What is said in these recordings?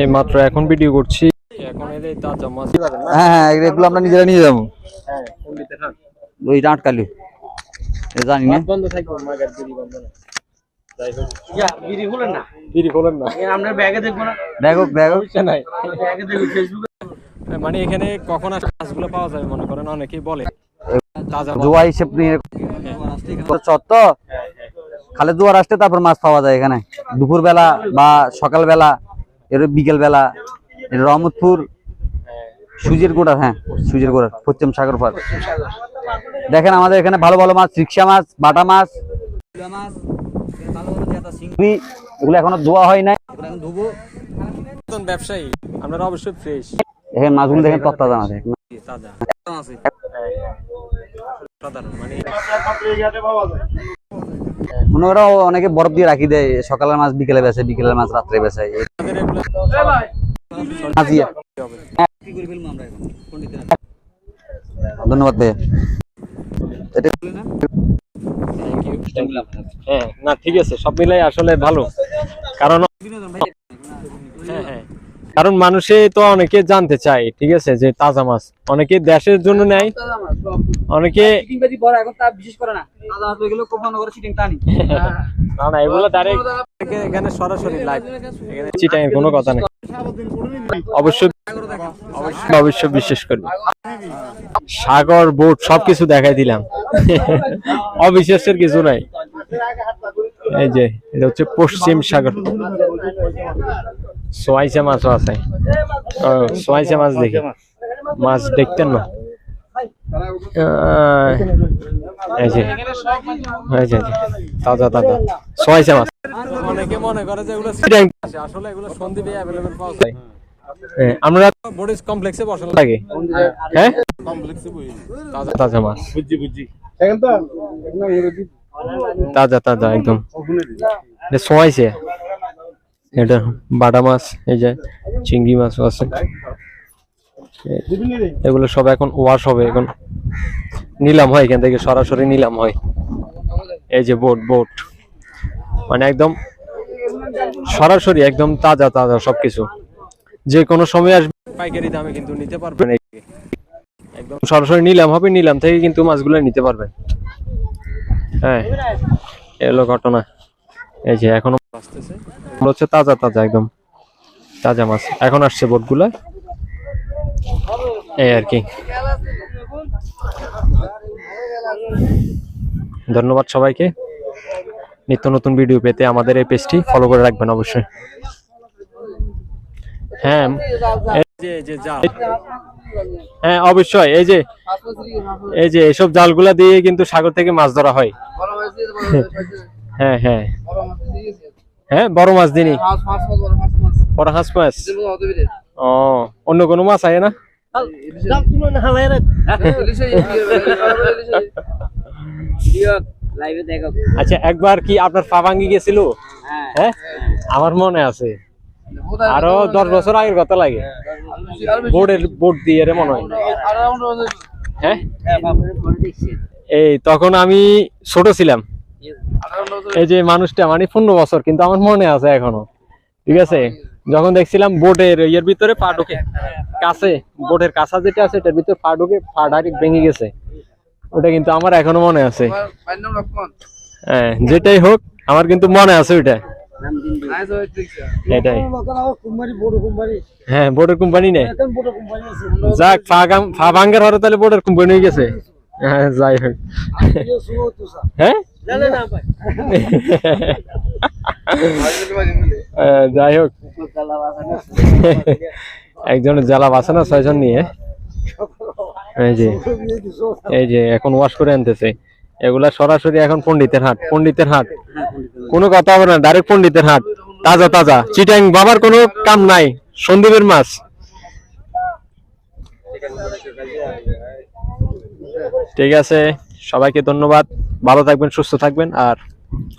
এই মাত্র এখন ভিডিও করছি। এখন এই তাজা মাছ হ্যাঁ হ্যাঁ এগুলো আমরা নিজেরা নিয়ে যাব। হ্যাঁ ওই আটকালি জানি না। বন্ধ থাকবে মাগার বিড়ি বন্ধ না? যাই হোক বিড়ি খুলেন না। বিড়ি খোলেন না আপনার ব্যাগে দেখব না। ব্যাগ হোক ব্যাগ হোক। সে নাই? ব্যাগে দেখব ফেসবুকে মানে এখানে কখন আসলে মাছগুলো পাওয়া যায় মনে করেন? অনেকেই বলে। তাজা জোয়া হিসেব নিয়ে খালে জোয়ার আসতে তারপর মাছ পাওয়া যায় এখানে। দুপুর বেলা বা সকাল বেলা এর বিকেল বেলা এর রহমতপুর সুজির গোড়া হ্যাঁ সুজির গোড়া পশ্চিম সাগর পার। দেখেন আমাদের এখানে ভালো ভালো মাছ রিক্সা মাছ বাটা মাছ। এগুলো এখনও ধোয়া হয় নাই। ধুবো। ব্যবসায়ী অবশ্যই ফ্রেশ। দেখেন মাছগুলো দেখেন তত্তা তাজা। সাধারণ মানে মনে করো অনেকে বরফ দিয়ে রাখি দেয়, সকালের মাছ, বিকেলে বেচে, বিকেলের মাছ, রাত্রে। হবে ধন্যবাদ ভাইয়া। হ্যাঁ না, ঠিক আছে, সব মিলাই আসলে ভালো। কারণ কারণ মানুষে তো অনেকে জানতে চায় ঠিক আছে যে তাজা মাছ। অনেকে দেশের জন্য নেয় অনেকে না। না এগুলো ডাইরেক্ট এখানে সরাসরি লাইভ কোনো কথা নেই। অবশ্যই অবশ্যই অবশ্যই বিশ্বাস করবে। সাগর বোট সবকিছু দেখাই দিলাম। অবিশ্বাসের কিছু নাই। এই যে এটা হচ্ছে পশ্চিম সাগর। সোয়াইসা মাছও আছে। ও, মাছ দেখি। মাছ দেখতেন না? আহ, এই যে এই যে, এই যে, তাজা তাজা। সোয়াইসা মাছ। অনেকে মনে করে যে এগুলো আসলে এগুলো সন্দ্বীপে অ্যাভেলেবল পাওয়া যায়। হ্যাঁ, আমরা বডিস কমপ্লেক্সে বসানো লাগে হ্যাঁ? তাজা তাজা মাছ। তাজা তাজা একদম। সোয়াইছে এটা বাটা মাছ, এই যে চিংড়ি মাছও আছে। এগুলো সব এখন ওয়াশ হবে, এখন নিলাম হয়, এখান থেকে সরাসরি নিলাম হয়। এই যে বোট বোট মানে একদম সরাসরি একদম তাজা তাজা সবকিছু। যে কোনো সময় আসবে, পাইকারি দামে কিন্তু নিতে পারবেন একদম সরাসরি নিলাম হবে, নিলাম থেকে কিন্তু মাছগুলো নিতে পারবেন। হ্যাঁ এলো ঘটনা। এই যে এখনও আসতেছে। হচ্ছে তাজা তাজা একদম তাজা মাছ। এখন আসছে বোটগুলো। এই আর কি। ধন্যবাদ সবাইকে। নিত্য নতুন ভিডিও পেতে আমাদের এই পেজটি ফলো করে রাখবেন অবশ্যই। হ্যাঁ হ্যাঁ অবশ্যই, এই যে এই যে, এসব জালগুলা দিয়ে কিন্তু সাগর থেকে মাছ ধরা হয়। হ্যাঁ হ্যাঁ। হ্যাঁ বড় মাছ দিনই। বড় হাঁস মাছ। ও অন্য কোনো মাছ আয় না? আচ্ছা একবার কি আপনার পা ভাঙ্গি গেছিল? হ্যাঁ। আমার মনে আছে। আরও দশ বছর আগের কথা লাগে। বোর্ডের বোর্ড দিয়ে রে মনে হয়। হ্যাঁ? এই তখন আমি ছোট ছিলাম। এই যে মানুষটা মানে পনেরো বছর, কিন্তু আমার মনে আছে এখনও। ঠিক আছে? যখন দেখছিলাম বোটের ইয়ের ভিতরে পা ঢুকে, কাছে, বোটের কাছা যেটা আছে, এটার ভিতরে পা ঢুকে, পা ডাইরেক্ট ভেঙে গেছে। ওটা কিন্তু আমার এখনও মনে আছে। হ্যাঁ যেটাই হোক, আমার কিন্তু মনে আছে ওইটা। হ্যাঁ বোর্ডের কোম্পানি নেই। যাক ফা ভাঙ্গার হরে তাহলে বোর্ডের কোম্পানি হয়ে গেছে। হ্যাঁ যাই হোক। হ্যাঁ? যাই হোক। একজনের জ্বালা বাসে না ছয়জন নিয়ে। এই যে এই যে, এখন ওয়াশ করে আনতেছে। এগুলা সরাসরি এখন পন্ডিতের হাট পন্ডিতের হাট। কোনো কথা হবে না ডাইরেক্ট পন্ডিতের হাট। তাজা তাজা। চিটাং বাবার কোনো কাম নাই, সন্দীপের মাছ। ঠিক আছে, সবাইকে ধন্যবাদ। ভালো থাকবেন, সুস্থ থাকবেন, আর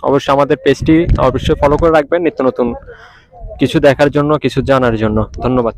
অবশ্যই আমাদের পেজটি অবশ্যই ফলো করে রাখবেন নিত্য নতুন কিছু দেখার জন্য, কিছু জানার জন্য। ধন্যবাদ।